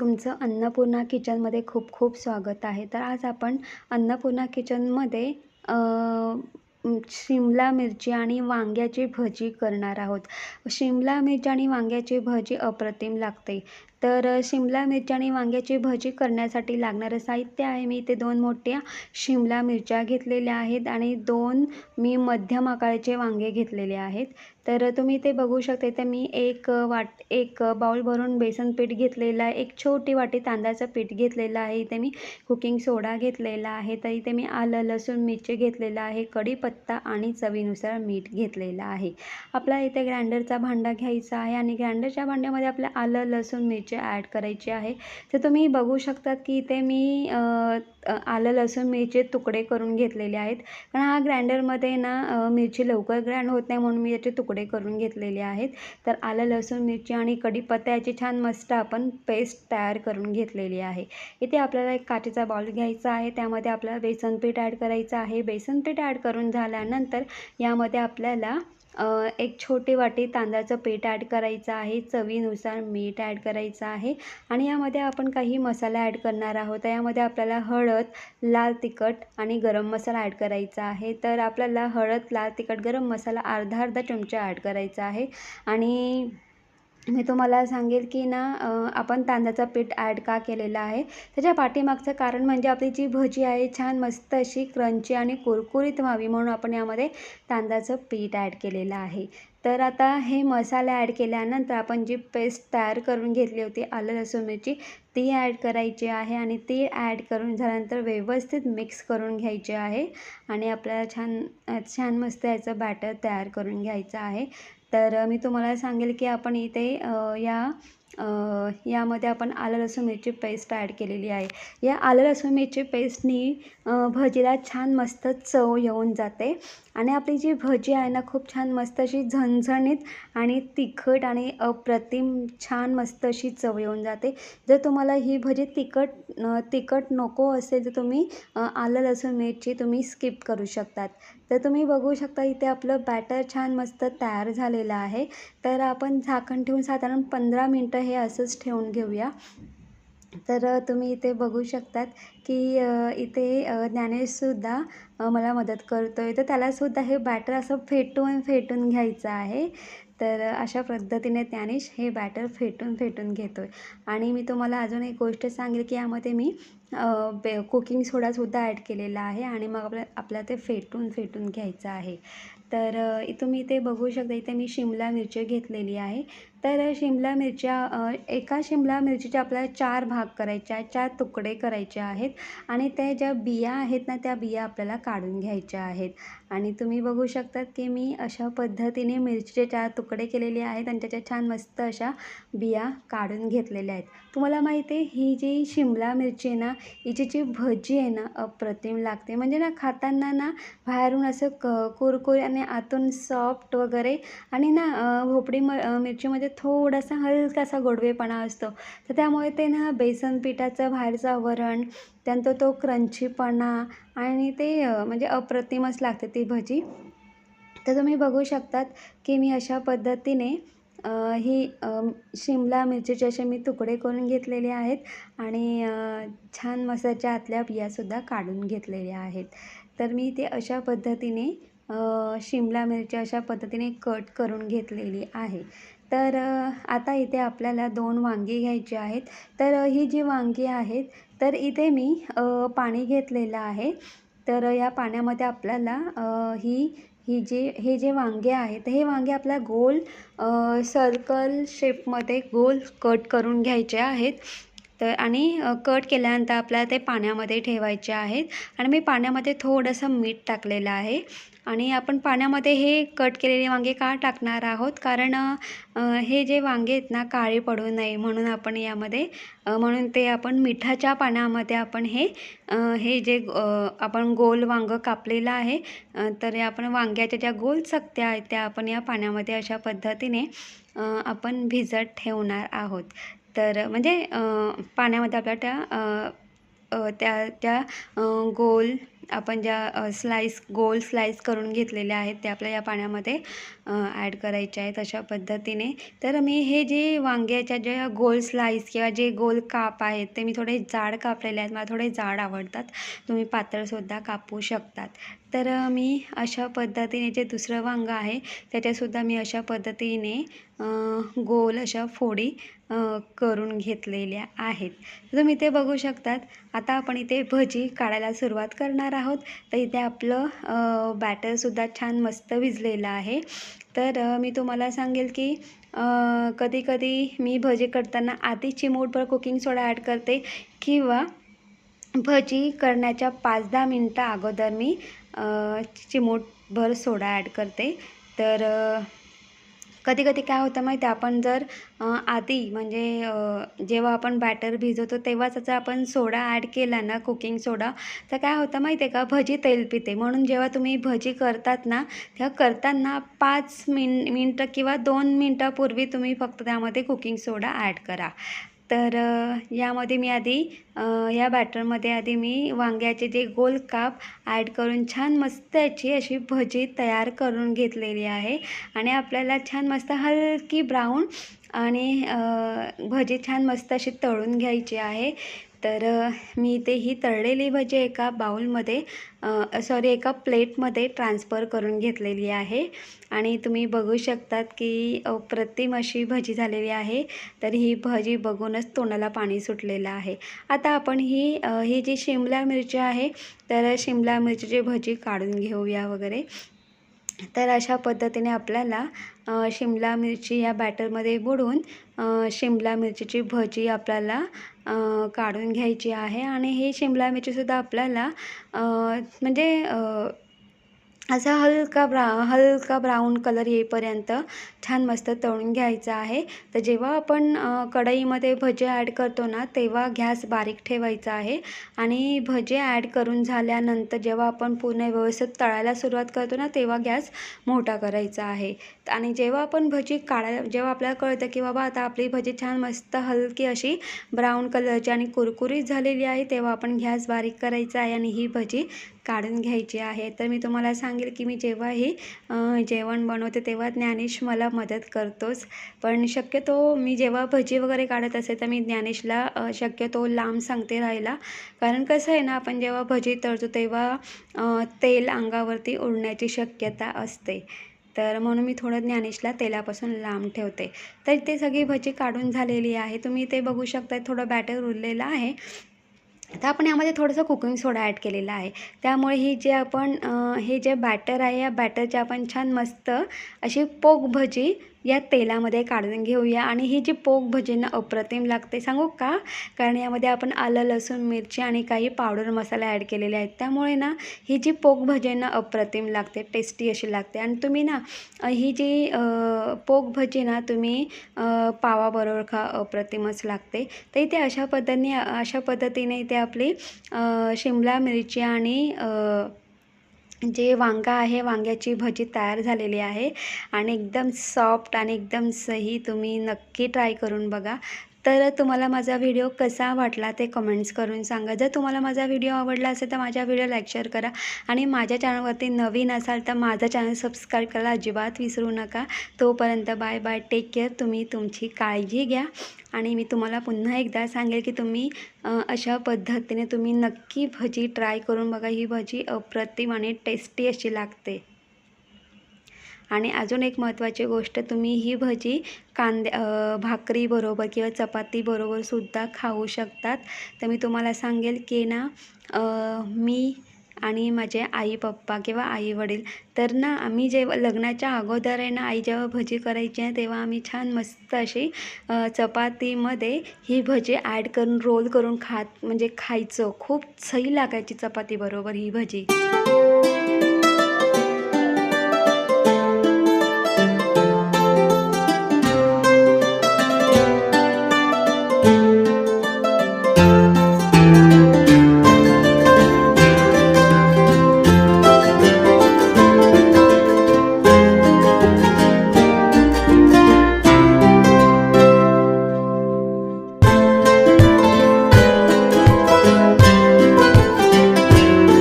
तुमचं अन्नपूर्णा किचनमध्ये खूप खूप स्वागत आहे. तर आज आपण अन्नपूर्णा किचनमध्ये शिमला मिरची आणि वांग्याची भजी करणार आहोत. शिमला मिरची आणि वांग्याची भजी अप्रतिम लागते. तर शिमला मिरची आणि वांग्याची भजी करण्यासाठी लागणारं साहित्य आहे. मी इथे दोन मोठ्या शिमला मिरच्या घेतलेल्या आहेत आणि दोन मी मध्यम आकाराचे वांगे घेतलेले आहेत. तर तुम्ही ते बघू शकता इथे मी एक वाट एक बाउल भरून बेसन पीठ घेतलेलं आहे. एक छोटी वाटी तांदळाचं पीठ घेतलेलं आहे. इथे मी कुकिंग सोडा घेतलेला आहे. तर इथे मी आलं लसूण मिरची घेतलेलं आहे. कढीपत्ता आणि चवीनुसार मीठ घेतलेलं आहे. आपला इथे ग्राइंडरचा भांडा घ्यायचा आहे आणि ग्राइंडरच्या भांड्यामध्ये आपल्या आलं लसूण मिरची ॲड करायची आहे तर तुम्ही बघू शकतात की इथे मी आलं लसूण मिरचे तुकडे करून घेतलेले आहेत. कारण हा ग्राइंडरमध्ये ना मिरची लवकर ग्राइंड होत नाही म्हणून मी याचे तुकडे करून घेतलेले आहेत. तर आलं लसूण मिरची आणि कढीपत्ता याची छान मस्त आपण पेस्ट तयार करून घेतलेली आहे. इथे आपल्याला एक काचेचा बाउल घ्यायचा आहे त्यामध्ये आपल्याला बेसन पीठ ॲड करायचं आहे. बेसन पीठ ॲड करून झाल्यानंतर यामध्ये आपल्याला एक छोटे वाटी तांदळाचं पीठ ॲड करायचं आहे चवीनुसार मीठ ॲड करायचं आहे आणि यामध्ये आपण काही मसाला ॲड करणार आहोत. यामध्ये आपल्याला हळद लाल तिखट आणि गरम मसाला ॲड करायचा आहे. तर आपल्याला हळद लाल तिखट गरम मसाला अर्धा अर्धा चमचा ॲड करायचा आहे आणि मी तुम्हाला सांगेल की ना आपण तांदळाचं पीठ ॲड का केलेलं आहे? त्याच्या पाठीमागचं कारण म्हणजे आपली जी भजी आहे छान मस्त अशी क्रंची आणि कुरकुरीत व्हावी म्हणून आपण यामध्ये तांदळाचं पीठ ॲड केलेलं आहे. तर आता हे मसाले ॲड केल्यानंतर आपण जी पेस्ट तयार करून घेतली होती आलं लसूण मिरची ती ॲड करायची आहे आणि ती ॲड करून झाल्यानंतर व्यवस्थित मिक्स करून घ्यायचे आहे. आणि आपल्याला छान छान मस्त याचं बॅटर तयार करून घ्यायचं आहे. तर मी तुम्हाला सांगेल की आपण इथे या यामध्ये आपण आलं लसूण मिरची पेस्ट ॲड केलेली आहे. या आलं लसूण मिरची पेस्टनी भजीला छान मस्त चव येऊन जाते. आणि आपली जी भजी आहे ना खूप छान मस्त अशी झणझणीत आणि तिखट आणि अप्रतिम छान मस्त अशी चव येऊन जाते. जर तुम्हाला ही भजी तिखट तिखट नको असेल तर तुम्ही आलं लसूण मिरची तुम्ही स्किप करू शकतात. तर तुम्ही बघू शकता इथे आपलं बॅटर छान मस्त तयार झालेलं आहे. तर आपण झाकण ठेवून साधारण पंधरा मिनटं हे असंच ठेवून घेऊया. तर तुम्ही इथे बघू शकतात की इथे ज्ञानेशसुद्धा मला मदत करतो आहे तर त्यालासुद्धा हे बॅटर असं फेटून फेटून घ्यायचं आहे. तर अशा पद्धतीने ज्ञानेश हे बॅटर फेटून फेटून घेतो आहे आणि मी तुम्हाला अजून एक गोष्ट सांगेल की यामध्ये मी बे कुकिंग सोडासुद्धा ॲड केलेला आहे. आणि मग आपल्या आपल्याला ते फेटून फेटून घ्यायचं आहे. तर तुम्ही इथे बघू शकता. इथे मी शिमला मिरची घेतलेली आहे. तर शिमला मिरच्या एका शिमला मिरचीचे आपल्याला चार भाग करायचे आहेत. चार तुकडे करायचे आहेत. आणि त्या ज्या बिया आहेत ना त्या बिया आपल्याला काढून घ्यायच्या आहेत. आणि तुम्ही बघू शकतात की मी अशा पद्धतीने मिरचीचे चार तुकडे केलेले आहेत आणि त्याच्या छान मस्त अशा बिया काढून घेतलेल्या आहेत. तुम्हाला माहिती आहे ही जी शिमला मिरची आहे ना हिची जी भजी आहे ना अप्रतिम लागते. म्हणजे ना खाताना ना बाहेरून असं क कुरकुरी आणि आतून सॉफ्ट वगैरे आणि ना भोपडी म मिरचीमध्ये थोडासा हलकासा गोडवेपणा असतो. तर त्यामुळे ते ना बेसन पिठाचं बाहेरचं आवरण त्यानंतर तो क्रंचीपणा आणि ते म्हणजे अप्रतिमच लागते ती भजी. तर तुम्ही बघू शकतात की मी अशा पद्धतीने ही शिमला मिरचीचे असे मी तुकडे करून घेतलेले आहेत आणि छान मसाच्या आतल्या बियासुद्धा काढून घेतलेल्या आहेत. तर मी ते अशा पद्धतीने शिमला मिरची अशा पद्धतीने कट करून घेतलेली आहे. तर आता इथे आपल्याला दोन वांगी घ्यायची आहेत. तर ही जी वांगी आहेत तर इथे मी पाणी घेतलेलं आहे. तर या पाण्यामध्ये आपल्याला ही ही जे हे जे वांगे आहेत हे वांगे आपल्या गोल सर्कल शेपमध्ये गोल कट करून घ्यायचे आहेत. तर आणि कट केल्यानंतर आपल्याला ते पाण्यामध्ये ठेवायचे आहेत. आणि मी पाण्यामध्ये थोडंसं मीठ टाकलेलं आहे. आणि आपण पाण्यामध्ये हे कट केलेले वांगे का टाकणार आहोत? कारण हे जे वांगे आहेत ना काळे पडू नये म्हणून आपण यामध्ये म्हणून ते आपण मिठाच्या पाण्यामध्ये आपण हे हे जे आपण गोल वांगं कापलेलं आहे तर आपण वांग्याच्या ज्या गोल चकत्या आहेत त्या आपण या पाण्यामध्ये अशा पद्धतीने आपण भिजत ठेवणार आहोत. तर म्हणजे पाण्यामध्ये आपल्या त्या त्या त्या गोल आपण ज्या स्लाईस गोल स्लाईस करून घेतलेल्या आहेत त्या आपल्या या पाण्यामध्ये ॲड करायच्या आहेत अशा पद्धतीने. तर मी हे जे वांग्याच्या ज्या गोल स्लाईस किंवा जे गोल काप आहेत ते मी थोडे जाड कापलेले आहेत. मला थोडे जाड आवडतात. तुम्ही पातळसुद्धा कापू शकतात. तर मी अशा पद्धतीने जे दुसरं वांगं आहे त्याच्यासुद्धा मी अशा पद्धतीने गोल अशा फोडी करून घेतलेल्या आहेत. तुम्ही ते बघू शकतात आता आपण इथे भजी काढायला सुरुवात करणार आहोत. तर इथे आपलं बॅटरसुद्धा छान मस्त भिजलेलं आहे. तर मी तुम्हाला सांगेल की कधी कधी मी भजी करताना आधी चिमूटभर कुकिंग सोडा ॲड करते किंवा भजी करण्याच्या पाच दहा मिनटं अगोदर मी चिमूटभर सोडा ॲड करते. तर कधी कधी काय होतं माहिती आहे आपण जर आधी म्हणजे जेव्हा आपण बॅटर भिजवतो तेव्हाच जर आपण सोडा ॲड केला ना कुकिंग सोडा तर काय होतं माहिती आहे का? भजी तेल पिते. म्हणून जेव्हा तुम्ही भजी करतात ना तेव्हा करताना पाच मिन मिनटं किंवा दोन मिनटापूर्वी तुम्ही फक्त त्यामध्ये कुकिंग सोडा ॲड करा. तर यामध्ये मी आधी या बॅटरमध्ये आधी मी वांग्याचे जे गोल काप ॲड करून छान मस्त याची अशी भजी तयार करून घेतलेली आहे. आणि आपल्याला छान मस्त हलकी ब्राऊन आणि भजी छान मस्त अशी तळून घ्यायची आहे. तर मी ते ही तळलेली भजी एका बाउलमध्ये सॉरी एका प्लेटमध्ये ट्रान्सफर करून घेतलेली आहे. आणि तुम्ही बघू शकतात की अप्रतिम अशी भजी झालेली आहे. तर ही भजी बघूनच तोंडाला पाणी सुटलेलं आहे. आता आपण ही ही जी शिमला मिरची आहे तर शिमला मिरचीची भजी काढून घेऊया वगैरे. तर अशा पद्धतीने आपल्याला शिमला मिरची या बॅटरमध्ये बुडवून शिमला मिरचीची भजी आपल्याला काढून घ्यायची आहे. आणि ही शिमला मिरचीसुद्धा आपल्याला म्हणजे असा हलका ब्रा हलका ब्राऊन कलर येईपर्यंत छान मस्त तळून घ्यायचा आहे. तर जेव्हा आपण कढईमध्ये भजे ॲड करतो ना तेव्हा गॅस बारीक ठेवायचा आहे. आणि भजे ॲड करून झाल्यानंतर जेव्हा आपण पूर्ण व्यवस्थित तळायला सुरुवात करतो ना तेव्हा गॅस मोठा करायचा आहे. आणि जेव्हा आपण भजी काढायला जेव्हा आपल्याला कळतं की बाबा आता आपली भजी छान मस्त हलकी अशी ब्राऊन कलरची आणि कुरकुरीत झालेली आहे तेव्हा आपण गॅस बारीक करायचा आहे आणि ही भजी काढून घ्यायची आहे. तर मी तुम्हाला सांगेल की मी जेव्हाही जेवण बनवते तेव्हा ज्ञानेश मला मदत करतोच. पण शक्यतो मी जेव्हा भजी वगैरे काढत असे तर मी ज्ञानेशला शक्यतो लांब सांगते राहायला. कारण कसं आहे ना आपण जेव्हा भजी तळतो तेव्हा तेल अंगावरती उडण्याची शक्यता असते. तर म्हणून मी थोडं ज्ञानेशला तेलापासून लांब ठेवते. तर ते सगळी भजी काढून झालेली आहे. तुम्ही ते बघू शकता थोडं बॅटर उरलेलं आहे. तर आपण यामध्ये थोडंसं कुकिंग सोडा ॲड केलेला आहे. त्यामुळे ही जे आपण हे जे बॅटर आहे या बॅटरचे आपण छान मस्त अशी पोक भजी या तेलामध्ये काढून घेऊया. आणि ही जी पोक भजींना अप्रतिम लागते सांगू का? कारण यामध्ये आपण आलं लसूण मिरची आणि काही पावडर मसाले ॲड केलेले आहेत. त्यामुळे ना ही जी पोक भजींना अप्रतिम लागते टेस्टी अशी लागते. आणि तुम्ही ना ही जी पोक भजी ना तुम्ही पावाबरोबर खा अप्रतिमच लागते. तर इथे अशा पद्धतीने अशा पद्धतीने इथे आपली शिमला मिरची आणि जे वांगा आहे वांग्याची भजी तयार झालेली आहे आणि एकदम सॉफ्ट आणि एकदम सही तुम्ही नक्की ट्राय करून बघा. तर तुम्हाला माझा व्हिडिओ कसा वाटला ते कमेंट्स करून सांगा. जर तुम्हाला माझा व्हिडिओ आवडला असेल तर माझ्या व्हिडिओ लाईक शेअर करा. आणि माझ्या चॅनलवरती नवीन असाल तर माझा चॅनल सबस्क्राईब करायला अजिबात विसरू नका. तोपर्यंत बाय बाय टेक केअर तुम्ही तुमची काळजी घ्या. आणि मी तुम्हाला पुन्हा एकदा सांगेल की तुम्ही अशा पद्धतीने तुम्ही नक्की भजी ट्राय करून बघा. ही भजी अप्रतिम आणि टेस्टी अशी लागते. आणि अजून एक महत्त्वाची गोष्ट तुम्ही ही भजी कांद्या भाकरीबरोबर किंवा चपातीबरोबरसुद्धा खाऊ शकतात. तर मी तुम्हाला सांगेल की ना मी आणि माझे आई पप्पा किंवा आई वडील तर ना आम्ही जेव्हा लग्नाच्या अगोदर आहे ना आई जेव्हा भजी करायची आहे तेव्हा आम्ही छान मस्त अशी चपातीमध्ये ही भजी ॲड करून रोल करून खात म्हणजे खायचं. खूप सही लागायची चपातीबरोबर ही भजी.